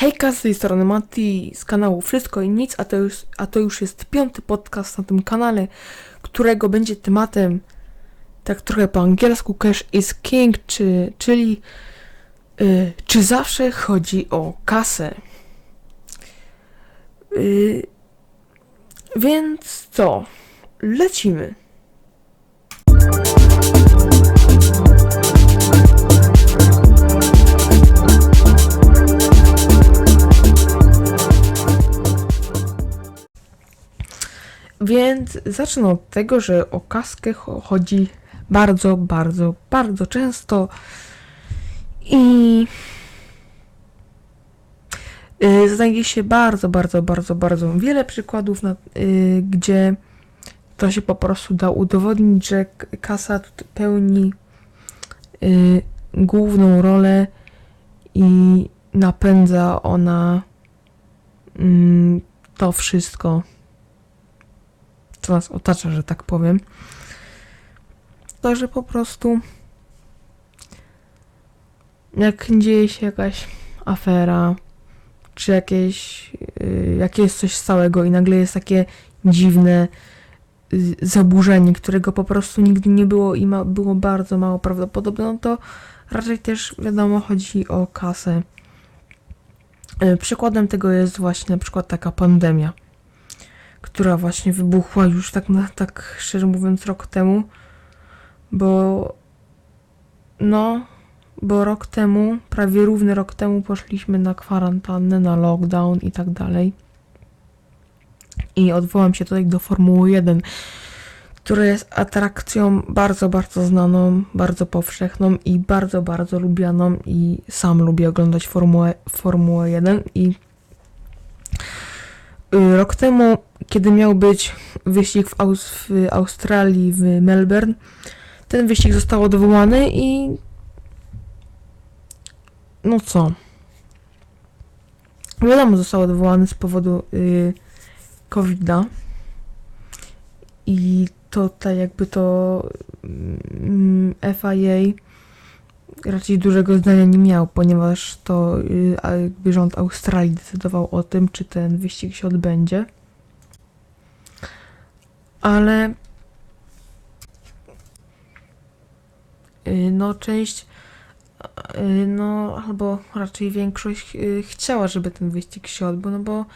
Hejka, z tej strony Mati z kanału Wszystko i Nic, a to, już, a to już jest piąty podcast na tym kanale, którego będzie tematem tak trochę po angielsku Cash is King, czy, czyli y, czy zawsze chodzi o kasę. Y, więc co? Lecimy. Więc zacznę od tego, że o kaskę cho- chodzi bardzo, bardzo, bardzo często i y, znajdzie się bardzo, bardzo, bardzo, bardzo wiele przykładów, na, y, gdzie to się po prostu da udowodnić, że kasa pełni y, główną rolę i napędza ona mm, to wszystko co nas otacza, że tak powiem. To, że po prostu jak dzieje się jakaś afera, czy jakieś, yy, jakieś jest coś stałego i nagle jest takie dziwne y, zaburzenie, którego po prostu nigdy nie było i ma, było bardzo mało prawdopodobne, no to raczej też wiadomo chodzi o kasę. Y, Przykładem tego jest właśnie na przykład taka pandemia która właśnie wybuchła już tak, na, tak szczerze mówiąc rok temu, bo no, bo rok temu, prawie równy rok temu poszliśmy na kwarantannę, na lockdown i tak dalej. I odwołam się tutaj do Formuły 1, która jest atrakcją bardzo, bardzo znaną, bardzo powszechną i bardzo, bardzo lubianą i sam lubię oglądać Formułę, Formułę 1 i rok temu, kiedy miał być wyścig w, Aus w Australii, w Melbourne, ten wyścig został odwołany i no co? Wiadomo, został odwołany z powodu y, COVID-a i to tak jakby to mm, FIA raczej dużego zdania nie miał, ponieważ to y, jakby rząd Australii decydował o tym, czy ten wyścig się odbędzie. Ale y, no część y, no albo raczej większość chciała, żeby ten wyścig się odbył, no bo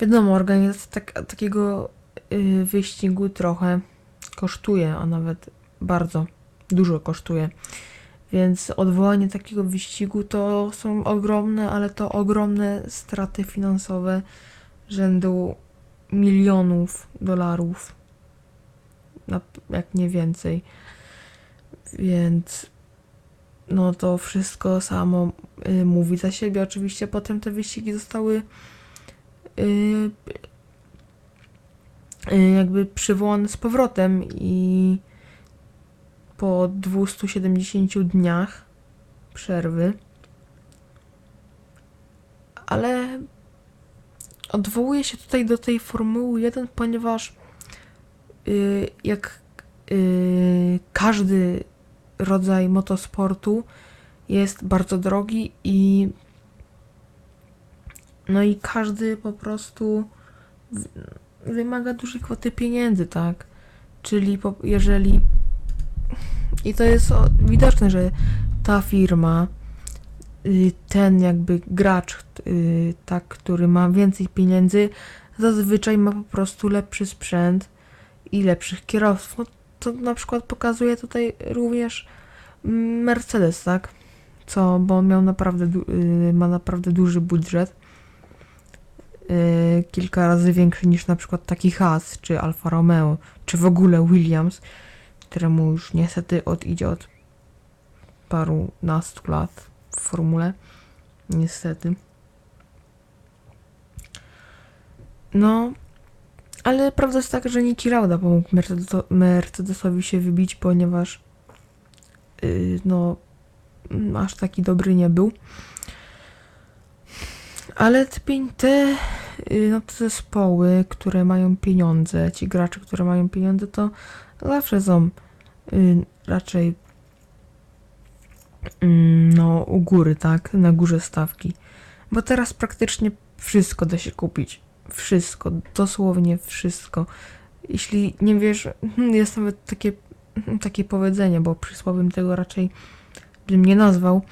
wiadomo, organizacja tak, takiego wyścigu trochę kosztuje, a nawet bardzo dużo kosztuje. Więc odwołanie takiego wyścigu to są ogromne, ale to ogromne straty finansowe rzędu milionów dolarów, jak nie więcej. Więc no to wszystko samo y, mówi za siebie. Oczywiście potem te wyścigi zostały y, y, jakby przywołane z powrotem i po 270 dniach przerwy. Ale odwołuję się tutaj do tej Formuły 1, ponieważ y, jak y, każdy rodzaj motosportu jest bardzo drogi i no i każdy po prostu wymaga dużej kwoty pieniędzy, tak? Czyli po, jeżeli i to jest widoczne, że ta firma, y, ten jakby gracz, y, tak, który ma więcej pieniędzy, zazwyczaj ma po prostu lepszy sprzęt i lepszych kierowców. No, to na przykład pokazuje tutaj również mm, Mercedes, tak? Co, bo on miał naprawdę, y, ma naprawdę duży budżet. Kilka razy większy niż na przykład taki Haas, czy Alfa Romeo, czy w ogóle Williams któremu już niestety odejdzie od paru nastu lat w formule. Niestety. No, ale prawda jest taka, że Niki Lauda pomógł Mercedeso- Mercedesowi się wybić, ponieważ yy, no, aż taki dobry nie był. Ale te, te, no, te zespoły, które mają pieniądze, ci gracze, które mają pieniądze, to zawsze są y, raczej mm, no u góry, tak, na górze stawki. Bo teraz praktycznie wszystko da się kupić. Wszystko, dosłownie wszystko. Jeśli nie wiesz, hmm, jest nawet takie, hmm, takie powiedzenie, bo przysłowiem tego raczej bym nie nazwał,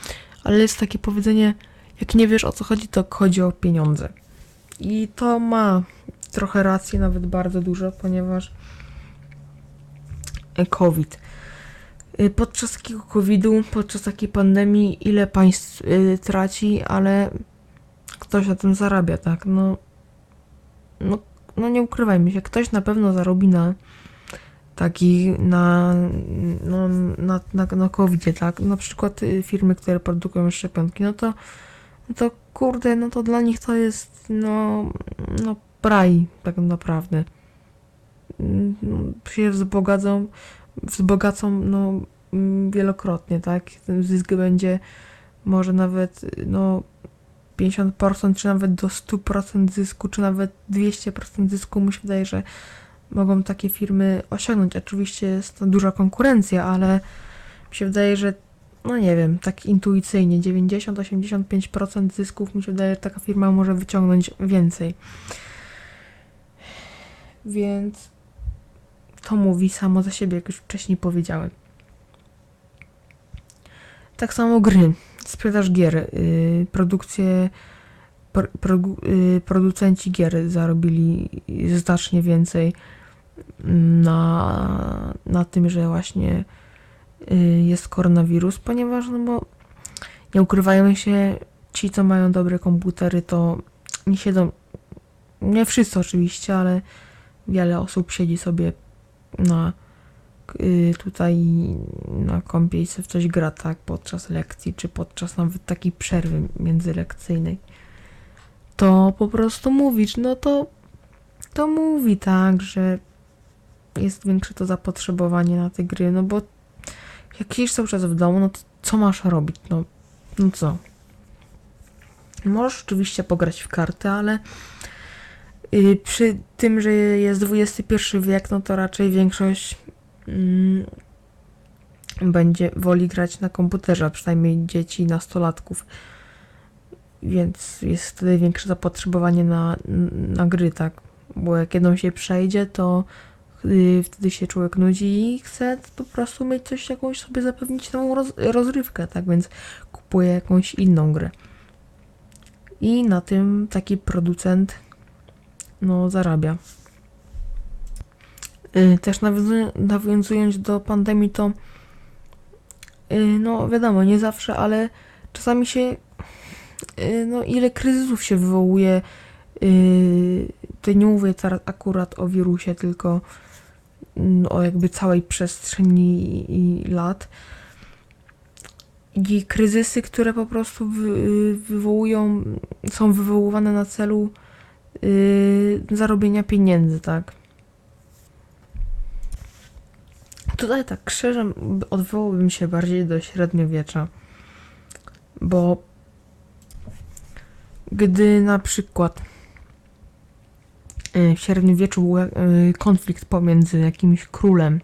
ale jest takie powiedzenie, jak nie wiesz o co chodzi, to chodzi o pieniądze. I to ma trochę racji, nawet bardzo dużo, ponieważ e, COVID. Y, Podczas takiego COVID-u, podczas takiej pandemii, ile państw y, traci, ale ktoś na tym zarabia, tak? No, no, no nie ukrywajmy się, ktoś na pewno zarobi na taki, na, no, na, na, na covid tak? Na przykład firmy, które produkują szczepionki, no to, to kurde, no to dla nich to jest, no, no braj, tak naprawdę. Mm, się wzbogacą, wzbogacą, no, mm, wielokrotnie, tak? Ten zysk będzie może nawet, no, 50% czy nawet do 100% zysku, czy nawet 200% zysku, mi się wydaje, że mogą takie firmy osiągnąć. Oczywiście jest to duża konkurencja, ale mi się wydaje, że no nie wiem, tak intuicyjnie 90-85% zysków mi się wydaje, że taka firma może wyciągnąć więcej. Więc to mówi samo za siebie, jak już wcześniej powiedziałem. Tak samo gry, sprzedaż gier, yy, produkcje, pro, produ- yy, producenci gier zarobili znacznie więcej na, na tym, że właśnie jest koronawirus, ponieważ, no bo nie ukrywają się, ci, co mają dobre komputery, to nie siedzą, nie wszyscy oczywiście, ale wiele osób siedzi sobie na y, tutaj na kompie i sobie w coś gra, tak, podczas lekcji, czy podczas nawet takiej przerwy międzylekcyjnej, to po prostu mówić, no to to mówi tak, że jest większe to zapotrzebowanie na te gry, no bo jak siedzisz cały czas w domu, no to co masz robić, no, no co? Możesz oczywiście pograć w karty, ale y, przy tym, że jest XXI wiek, no to raczej większość mm, będzie woli grać na komputerze, a przynajmniej dzieci nastolatków. Więc jest wtedy większe zapotrzebowanie na, na gry, tak? Bo jak jedną się przejdzie, to wtedy się człowiek nudzi i chce po prostu mieć coś, jakąś sobie zapewnić tą roz, rozrywkę, tak? Więc kupuje jakąś inną grę. I na tym taki producent no, zarabia. Y, Też nawiązuję- nawiązując do pandemii, to y, no wiadomo, nie zawsze, ale czasami się y, no ile kryzysów się wywołuje. y, To nie mówię teraz akurat o wirusie, tylko o jakby całej przestrzeni i- lat. I kryzysy, które po prostu wy, wywołują, są wywoływane na celu y, zarobienia pieniędzy, tak? Tutaj tak szczerze odwołałbym się bardziej do średniowiecza, bo gdy na przykład w średniowieczu był y, konflikt pomiędzy jakimś królem,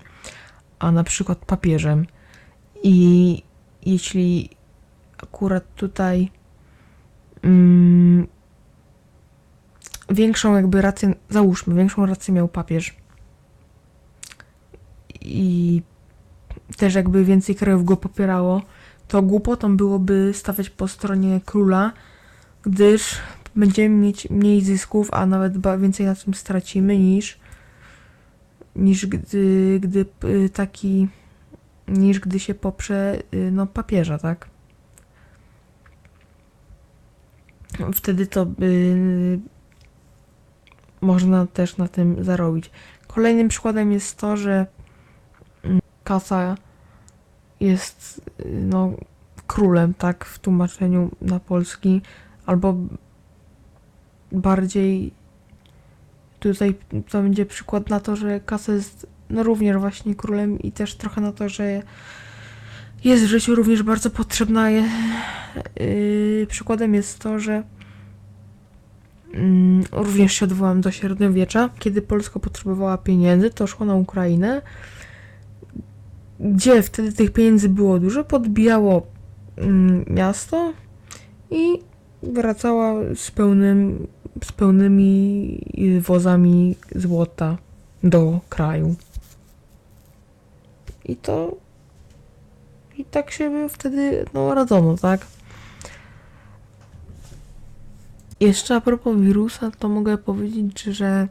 a na przykład papieżem. I jeśli akurat tutaj mm, większą jakby rację, załóżmy, większą rację miał papież i też jakby więcej krajów go popierało, to głupotą byłoby stawiać po stronie króla, gdyż będziemy mieć mniej zysków, a nawet więcej na tym stracimy niż niż gdy, gdy y, taki niż gdy się poprze y, no papieża, tak? Wtedy to y, można też na tym zarobić. Kolejnym przykładem jest to, że mm, kasa jest y, no, królem, tak, w tłumaczeniu na polski, albo bardziej tutaj to będzie przykład na to, że kasa jest no, również właśnie królem i też trochę na to, że jest w życiu również bardzo potrzebna. Yy, przykładem jest to, że mm, również się odwołam do średniowiecza, kiedy Polska potrzebowała pieniędzy, to szło na Ukrainę, gdzie wtedy tych pieniędzy było dużo, podbijało mm, miasto i wracała z, pełnym, z pełnymi y, wozami złota do kraju. I to. I tak się wtedy no, radzono, tak? Jeszcze a propos wirusa, to mogę powiedzieć, że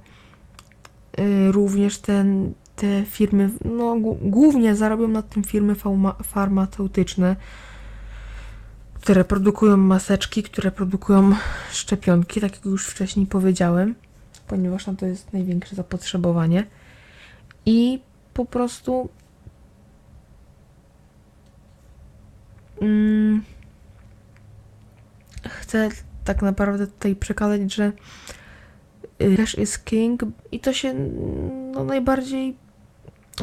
y, również ten, te firmy, no głównie zarobią na tym firmy farmaceutyczne, które produkują maseczki, które produkują szczepionki, tak jak już wcześniej powiedziałem, ponieważ na to jest największe zapotrzebowanie. I po prostu mm, chcę tak naprawdę tutaj przekazać, że y, cash is king i to się no, najbardziej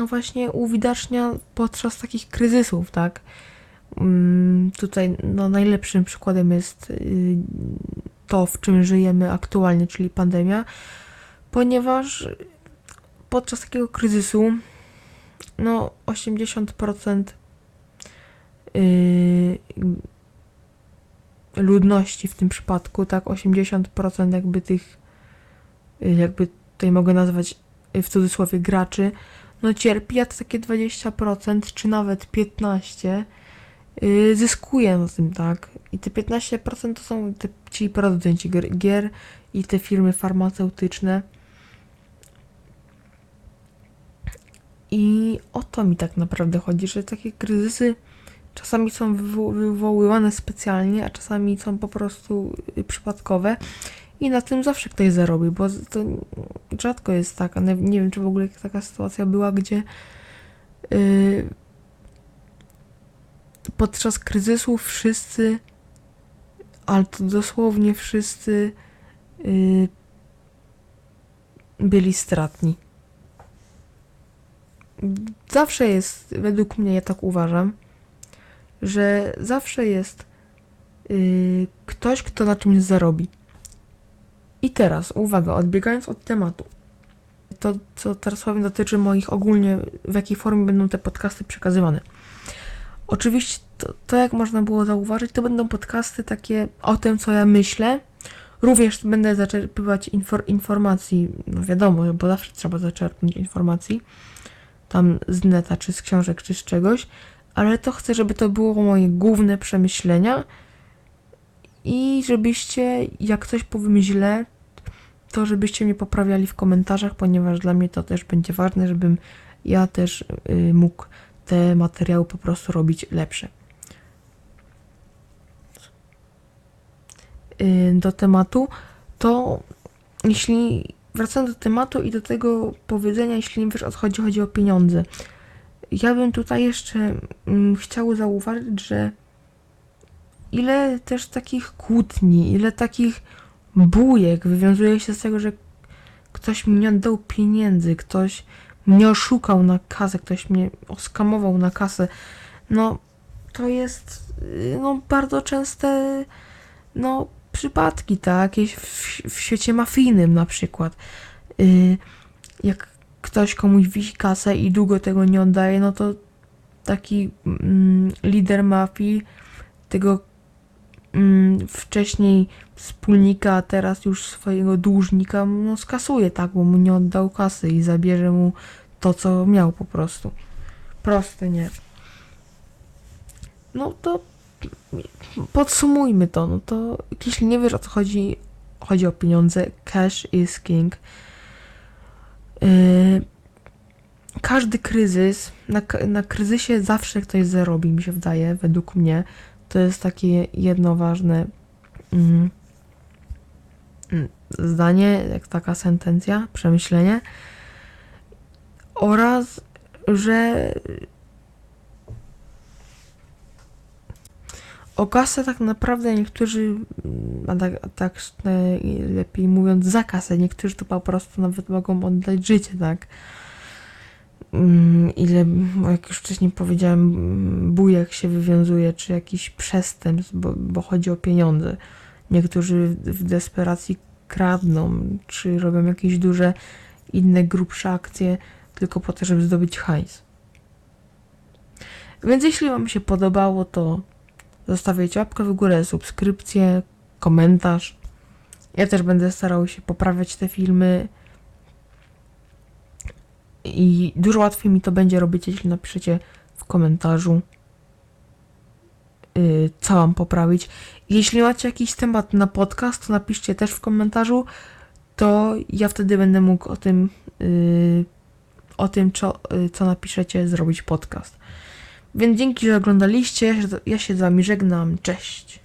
właśnie uwidacznia podczas takich kryzysów, tak? Mm, Tutaj no, najlepszym przykładem jest y, to, w czym żyjemy aktualnie, czyli pandemia, ponieważ podczas takiego kryzysu no 80% y, ludności w tym przypadku, tak 80% jakby tych y, jakby tutaj mogę nazwać w cudzysłowie graczy, no cierpi, a to takie 20% czy nawet 15% yy, zyskuje na tym, tak? I te 15% to są te, ci producenci gier, i te firmy farmaceutyczne. I o to mi tak naprawdę chodzi, że takie kryzysy czasami są wywo- wywoływane specjalnie, a czasami są po prostu y, przypadkowe. I na tym zawsze ktoś zarobi, bo to rzadko jest tak, nie wiem, czy w ogóle taka sytuacja była, gdzie yy, podczas kryzysu wszyscy, ale to dosłownie wszyscy yy, byli stratni. Zawsze jest, według mnie, ja tak uważam, że zawsze jest yy, ktoś, kto na czymś zarobi. I teraz, uwaga, odbiegając od tematu, to co teraz powiem dotyczy moich ogólnie, w jakiej formie będą te podcasty przekazywane. Oczywiście, to, to jak można było zauważyć, to będą podcasty takie o tym, co ja myślę. Również będę zaczerpywać infor, informacji, no wiadomo, bo zawsze trzeba zaczerpnąć informacji, tam z neta, czy z książek, czy z czegoś, ale to chcę, żeby to było moje główne przemyślenia i żebyście, jak coś powiem źle, to żebyście mnie poprawiali w komentarzach, ponieważ dla mnie to też będzie ważne, żebym ja też y, mógł te materiały po prostu robić lepsze. Y, do tematu, to jeśli wracając do tematu i do tego powiedzenia, jeśli wiesz o co chodzi, chodzi o pieniądze. Ja bym tutaj jeszcze mm, chciał zauważyć, że ile też takich kłótni, ile takich bujek wywiązuje się z tego, że ktoś mi nie oddał pieniędzy, ktoś mnie oszukał na kasę, ktoś mnie oskamował na kasę. No, to jest y, no, bardzo częste no, przypadki, tak? Jakieś w, w świecie mafijnym na przykład. Y, jak ktoś komuś wisi kasę i długo tego nie oddaje, no to taki mm, lider mafii tego mm, wcześniej wspólnika, a teraz już swojego dłużnika, no skasuje, tak, bo mu nie oddał kasy i zabierze mu to, co miał po prostu. Proste, nie? No to podsumujmy to, no to jeśli nie wiesz o co chodzi, chodzi o pieniądze, cash is king. Yy, każdy kryzys, na, na kryzysie zawsze ktoś zarobi, mi się wydaje, według mnie. To jest takie jedno ważne mm, zdanie, jak taka sentencja, przemyślenie. Oraz, że o kasę tak naprawdę niektórzy, mm, a tak, tak e, lepiej mówiąc, za kasę, niektórzy to po prostu nawet mogą oddać życie, tak? Mm, Ile, jak już wcześniej powiedziałem, bujek się wywiązuje, czy jakiś przestępstw, bo, bo chodzi o pieniądze. Niektórzy w desperacji kradną, czy robią jakieś duże, inne, grubsze akcje, tylko po to, żeby zdobyć hajs. Więc jeśli Wam się podobało, to zostawiajcie łapkę w górę, subskrypcję, komentarz. Ja też będę starał się poprawiać te filmy. I dużo łatwiej mi to będzie robić, jeśli napiszecie w komentarzu, yy, co mam poprawić. Jeśli macie jakiś temat na podcast, to napiszcie też w komentarzu, to ja wtedy będę mógł o tym, yy, o tym co, yy, co napiszecie, zrobić podcast. Więc dzięki, że oglądaliście. Ja się- Ja się z wami żegnam. Cześć.